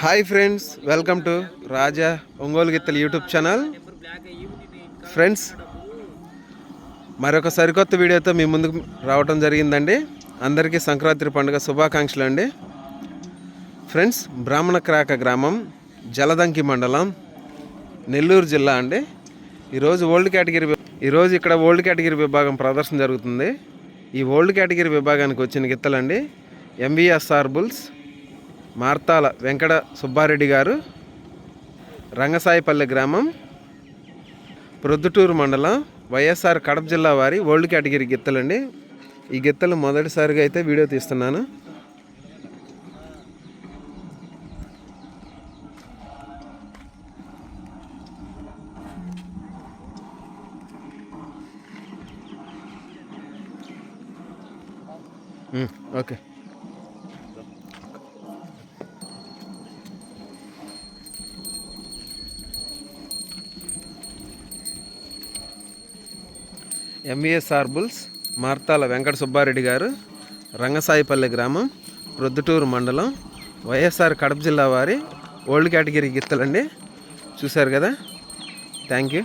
Hi friends welcome to Raja Ongole గిత్తలు YouTube channel. Friends మరొక సరికొత్త వీడియోతో మీ ముందుకు రావటం జరిగిందండి. అందరికీ సంక్రాంతి పండుగ శుభాకాంక్షలు అండి. ఫ్రెండ్స్ బ్రాహ్మణ క్రాక గ్రామం జలదంకి మండలం నెల్లూరు జిల్లా అండి. ఈరోజు ఓల్డ్ కేటగిరీ ఈరోజు ఇక్కడ ఓల్డ్ కేటగిరీ విభాగం ప్రదర్శన జరుగుతుంది. ఈ ఓల్డ్ కేటగిరీ విభాగానికి వచ్చిన గిత్తలండి ఎంవిఎస్ఆర్ బుల్స్ మార్తాల వెంకట సుబ్బారెడ్డి గారు రంగసాయిపల్లె గ్రామం ప్రొద్దుటూరు మండలం వైఎస్ఆర్ కడప జిల్లా వారి ఓల్డ్ కేటగిరీ గిత్తలండి. ఈ గిత్తలు మొదటిసారిగా అయితే వీడియో తీస్తున్నాను. Okay. MVSR bulls Marthala Venkata Subbareddy garu Rangasaipalli గ్రామం ప్రొద్దుటూరు మండలం వైఎస్ఆర్ కడప జిల్లా వారి ఓల్డ్ కేటగిరీ గిత్తలండి. చూశారు కదా? Thank you